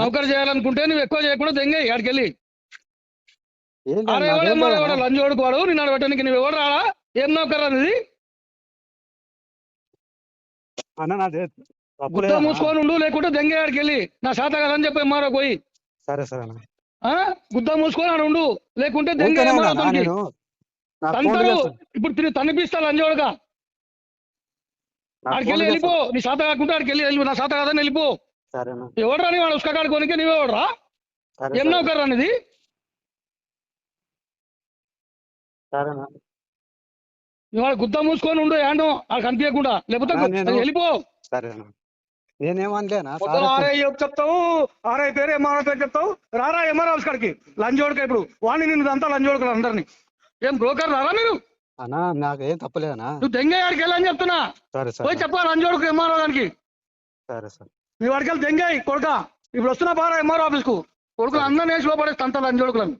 నౌకరు చేయాలనుకుంటే నువ్వు ఎక్కువ చేయకుండా దెంగ ఆడికి వెళ్ళి. లంచ్ ఓడుకోవాడు నిన్ను అడగటానికి నువ్వు ఎవడు రాడా? ఏం నౌకరు లేదన్నా. మూసుకొని ఉండు లేకుంటే దెంగ ఆడికి వెళ్ళి. నా శాత కదని చెప్పి ఎంఆర్ఓ పోయి. సరే సరే? గుద్ద మూసుకొని ఆడ ఉండు. లేకుంటే దెంగ. నేను తంటారు. ఇప్పుడు తిరిగి తనిపిస్తా లంచోడుగా. నాకు ఆడికి వెళ్ళి వెళ్ళిపో. నీ శాత కాకుంటే ఆడికి వెళ్ళి వెళ్ళి నా శాత కాదని వెళ్ళిపో. సరేనా. ఎవడరా నీ వాడు ఉసుక కాడుకోనికి నువ్వే ఎవడరా సరే ఏం సరే. నౌకరు అనేది సరేనా. ఇవాళ గుద్ద మూసుకొని ఉండు ఏంటో అది కనిపించకుండా. లేకపోతే వెళ్ళిపో. సరేనా. నేనేమనలేనా చెప్తావు? ఆర్ఐ పేరు ఎంఆర్ఓ పేరు చెప్తావు? రారా ఎంఆర్ఓ ఆఫీస్ కాడికి? లంచోడుక ఇప్పుడు. వాడిని నిన్ను అంతా లంచోడుకులు అందరినీ. ఏం బ్రోకర్ రారా మీరు? అన్నా నాకేం తప్పలేదనా నువ్వు దెంగ ఆడికి వెళ్ళని చెప్తున్నా. సరే పోయి సరే చెప్పా లంచోడుకు ఎంఆర్ఓ దానికి సరే సరే. మీ వాడికి వెళ్ళి దెంగాయి కొడుక. ఇప్పుడు వస్తున్నా బాగా ఎంఆర్ ఆఫీస్కు కొడుకులు అందరూ వేసి లోపడేస్తా అంతా కొడుకులను